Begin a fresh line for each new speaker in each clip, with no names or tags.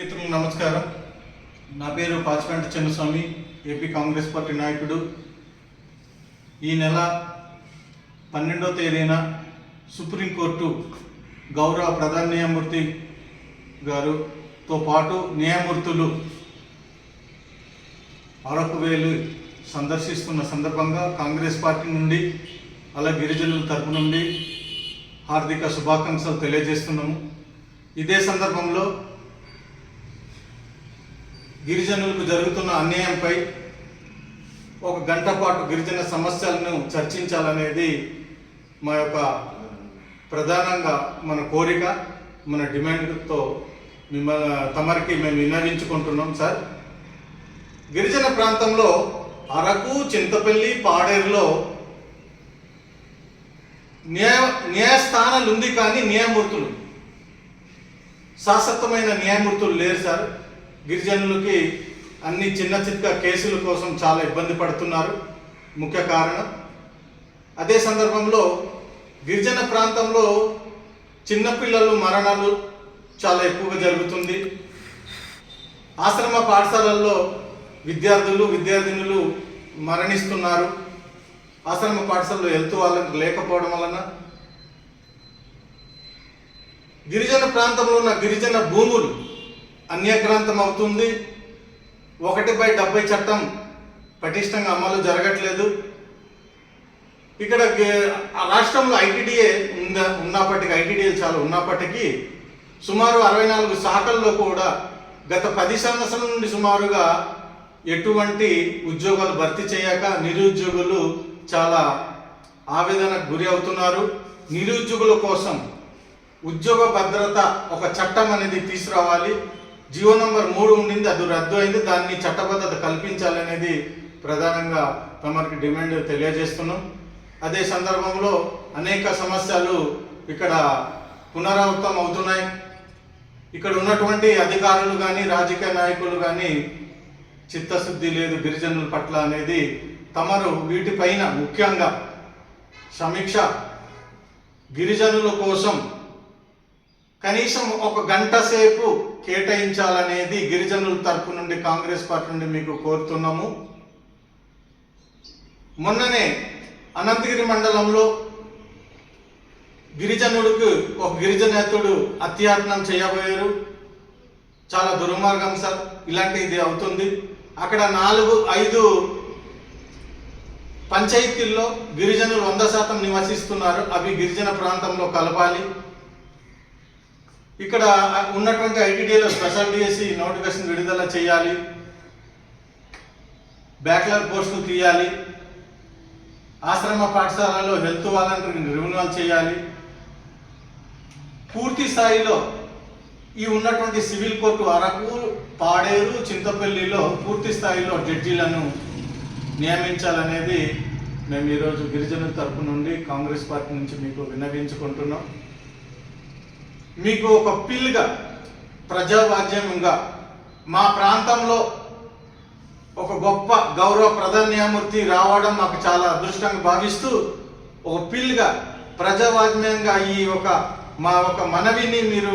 మిత్రులకు నమస్కారం. నా పేరు Pachipenta Chinnaswamy AP Congress party నాయకుడు. ఈ నెల పన్నెండో తేదీన సుప్రీంకోర్టు గౌరవ ప్రధాన న్యాయమూర్తి గారుతో పాటు న్యాయమూర్తులు అరకు వేలు సందర్శిస్తున్న సందర్భంగా కాంగ్రెస్ పార్టీ నుండి అలా గిరిజనుల తరపు నుండి హార్దిక శుభాకాంక్షలు తెలియజేస్తున్నాము. ఇదే సందర్భంలో గిరిజనులకు జరుగుతున్న అన్యాయంపై ఒక గంట పాటు గిరిజన సమస్యలను చర్చించాలనేది మా యొక్క ప్రధానంగా మన కోరిక మన డిమాండ్తో మిమ్మల్ని తమరికి మేము విన్నవించుకుంటున్నాం సార్. గిరిజన ప్రాంతంలో అరకు చింతపల్లి పాడేరులో న్యాయ న్యాయస్థానాలు ఉంది కానీ న్యాయమూర్తులు శాశ్వతమైన న్యాయమూర్తులు లేరు సార్. గిరిజనులకి అన్ని చిన్న చిన్న కేసుల కోసం చాలా ఇబ్బంది పడుతున్నారు. ముఖ్య కారణం. అదే సందర్భంలో గిరిజన ప్రాంతంలో చిన్నపిల్లలు మరణాలు చాలా ఎక్కువగా జరుగుతుంది. ఆశ్రమ పాఠశాలల్లో విద్యార్థులు విద్యార్థినులు మరణిస్తున్నారు. ఆశ్రమ పాఠశాలలో వెళ్తూ వాళ్ళకి లేకపోవడం వలన. గిరిజన ప్రాంతంలో ఉన్న గిరిజన భూములు అన్యగ్రాంతం అవుతుంది ఒకటి బై డెబ్బై చట్టం పటిష్టంగా అమలు జరగట్లేదు. ఇక్కడ ఆ రాష్ట్రంలో ఐటీడీఏ ఉంద ఉన్నప్పటికీ ఐటీడీఏ చాలా ఉన్నప్పటికీ సుమారు అరవై నాలుగు శాఖల్లో కూడా గత పది సంవత్సరం నుండి సుమారుగా ఎటువంటి ఉద్యోగాలు భర్తీ చేయక నిరుద్యోగులు చాలా ఆవేదనకు గురి అవుతున్నారు. నిరుద్యోగుల కోసం ఉద్యోగ భద్రత ఒక చట్టం అనేది తీసుకురావాలి. జియో నంబర్ మూడు ఉండింది అది రద్దు అయింది. దాన్ని చట్టబద్ధత కల్పించాలనేది ప్రధానంగా తమకి డిమాండ్ తెలియజేస్తున్నాం. అదే సందర్భంలో అనేక సమస్యలు ఇక్కడ పునరావృతం అవుతున్నాయి. ఇక్కడ ఉన్నటువంటి అధికారులు కానీ రాజకీయ నాయకులు కానీ చిత్తశుద్ధి లేదు గిరిజనుల పట్ల అనేది తమరు వీటిపైన ముఖ్యంగా సమీక్ష గిరిజనుల కోసం కనీసం ఒక గంట సేపు కేటాయించాలనేది గిరిజనుల తరపు నుండి కాంగ్రెస్ పార్టీ నుండి మీకు కోరుతున్నాము. మొన్ననే అనంతగిరి మండలంలో గిరిజనుడికి ఒక గిరిజనేతుడు అత్యాత్నం చేయబోయారు. చాలా దుర్మార్గం సార్ ఇలాంటి ఇది అవుతుంది. అక్కడ నాలుగు ఐదు పంచాయతీల్లో గిరిజనులు వంద శాతం నివసిస్తున్నారు. అవి గిరిజన ప్రాంతంలో కలపాలి. ఇక్కడ ఉన్నటువంటి ఐటీడీలో స్పెషల్ డిఎస్సి నోటిఫికేషన్ విడుదల చేయాలి. బ్యాక్లర్ పోస్టులు తీయాలి. ఆశ్రమ పాఠశాలలో హెల్త్ వాలంటీర్ని రెన్యువల్ చేయాలి. పూర్తి స్థాయిలో ఈ ఉన్నటువంటి సివిల్ కోర్టు అరకు పాడేరు చింతపల్లిలో పూర్తి స్థాయిలో జడ్జీలను నియమించాలనేది మేము ఈరోజు గిరిజనుల తరపు నుండి కాంగ్రెస్ పార్టీ నుంచి మీకు విన్నవించుకుంటున్నాం. మీకు ఒక పిల్గా ప్రజావాద్యంగా మా ప్రాంతంలో ఒక గొప్ప గౌరవ ప్రధాన న్యాయమూర్తి రావడం మాకు చాలా అదృష్టంగా భావిస్తూ ఒక పిల్గా ప్రజావాజ్యంగా ఈ ఒక మా ఒక మనవిని మీరు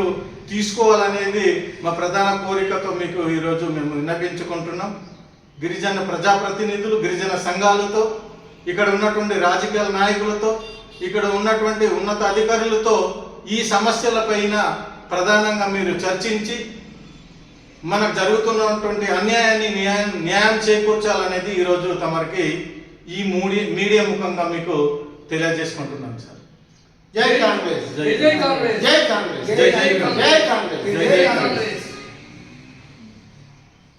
తీసుకోవాలనేది మా ప్రధాన కోరికతో మీకు ఈరోజు మేము విన్నపించుకుంటున్నాం. గిరిజన ప్రజాప్రతినిధులు గిరిజన సంఘాలతో ఇక్కడ ఉన్నటువంటి రాజకీయ నాయకులతో ఇక్కడ ఉన్నటువంటి ఉన్నత అధికారులతో ఈ సమస్యలపైన ప్రధానంగా మీరు చర్చించి మనకు జరుగుతున్నటువంటి అన్యాయాన్ని న్యాయం న్యాయం చేకూర్చాలనేది ఈరోజు తమరికి ఈ మూడి మీడియా ముఖంగా మీకు తెలియజేసుకుంటున్నాను సార్.
జై కాంగ్రెస్.
జై
జై కాంగ్రెస్.
జై కాంగ్రెస్.
జై జై కాంగ్రెస్.
జై కాంగ్రెస్.
జై జై